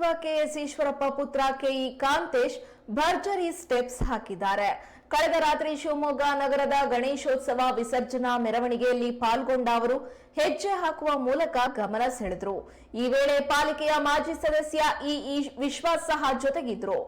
KS Eshwarappa ಪುತ್ರ ಕೆಇ ಕಾಂತೇಶ್ ಭರ್ಜರಿ steps ಹಾಕಿದ್ದಾರೆ. ಕಳೆದ ರಾತ್ರಿ ಶಿವಮೊಗ್ಗ ನಗರದ ಗಣೇಶೋತ್ಸವ ವಿಸರ್ಜನಾ ಮೆರವಣಿಗೆಯಲ್ಲಿ ಪಾಲ್ಗೊಂಡ ಅವರು ಹೆಜ್ಜೆ ಹಾಕುವ ಮೂಲಕ ಗಮನ ಸೆಳೆದರು. ಈ ವೇಳೆ ಪಾಲಿಕೆಯ ಮಾಜಿ ಸದಸ್ಯ ಇ ವಿಶ್ವಾಸ್ ಸಹ ಜೊತೆಗಿದ್ರು.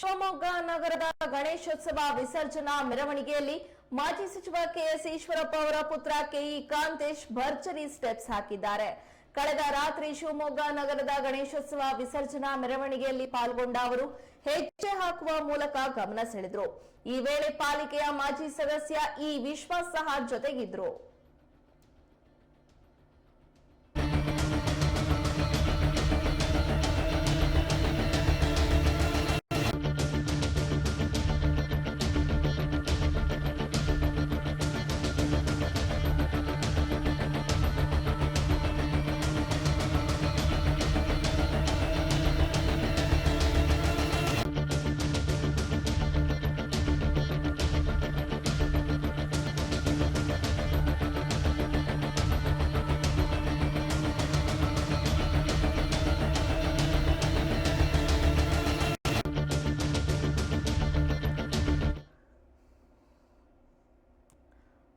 ಶಿವಮೊಗ್ಗ ನಗರದ ಗಣೇಶೋತ್ಸವ ವಿಸರ್ಜನಾ ಮೆರವಣಿಗೆಯಲ್ಲಿ ಮಾಜಿ ಸಚಿವ ಕೆಎಸ್ ಈಶ್ವರಪ್ಪ ಅವರ ಪುತ್ರ ಕೆಇ ಕಾಂತೇಶ್ ಭರ್ಜರಿ ಸ್ಟೆಪ್ಸ್ ಹಾಕಿದ್ದಾರೆ. ಕಳೆದ ರಾತ್ರಿ ಶಿವಮೊಗ್ಗ ನಗರದ ಗಣೇಶೋತ್ಸವ ವಿಸರ್ಜನಾ ಮೆರವಣಿಗೆಯಲ್ಲಿ ಪಾಲ್ಗೊಂಡ ಅವರು ಹೆಜ್ಜೆ ಹಾಕುವ ಮೂಲಕ ಗಮನ ಸೆಳೆದರು. ಈ ವೇಳೆ ಪಾಲಿಕೆಯ ಮಾಜಿ ಸದಸ್ಯ ಇ ವಿಶ್ವಾಸ್ ಸಹ ಜೊತೆಗಿದ್ರು.